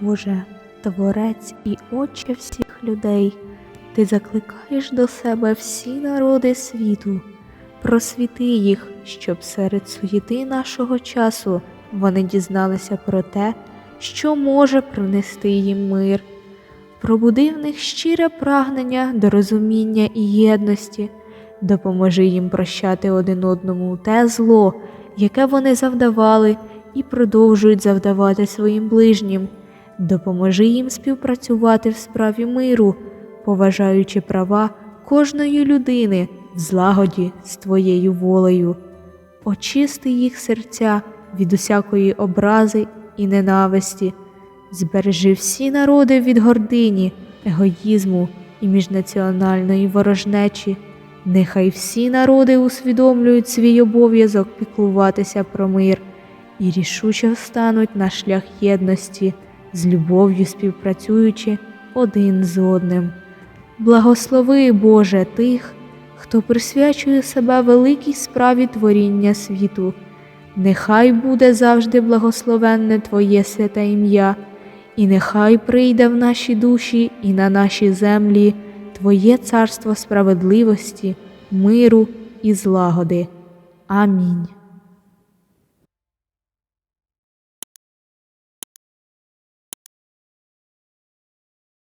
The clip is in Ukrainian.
Боже, Творець і Отче всіх людей, Ти закликаєш до себе всі народи світу, просвіти їх, щоб серед суєти нашого часу вони дізналися про те, що може принести їм мир. Пробуди в них щире прагнення до розуміння і єдності, допоможи їм прощати один одному те зло, яке вони завдавали і продовжують завдавати своїм ближнім. Допоможи їм співпрацювати в справі миру, поважаючи права кожної людини в злагоді з твоєю волею. Очисти їх серця від усякої образи і ненависті, збережи всі народи від гордині, егоїзму і міжнаціональної ворожнечі. Нехай всі народи усвідомлюють свій обов'язок піклуватися про мир і рішуче встануть на шлях єдності, з любов'ю співпрацюючи один з одним. Благослови, Боже, тих, хто присвячує себе великій справі творіння світу. Нехай буде завжди благословенне Твоє святе ім'я, і нехай прийде в наші душі і на наші землі Твоє царство справедливості, миру і злагоди. Амінь.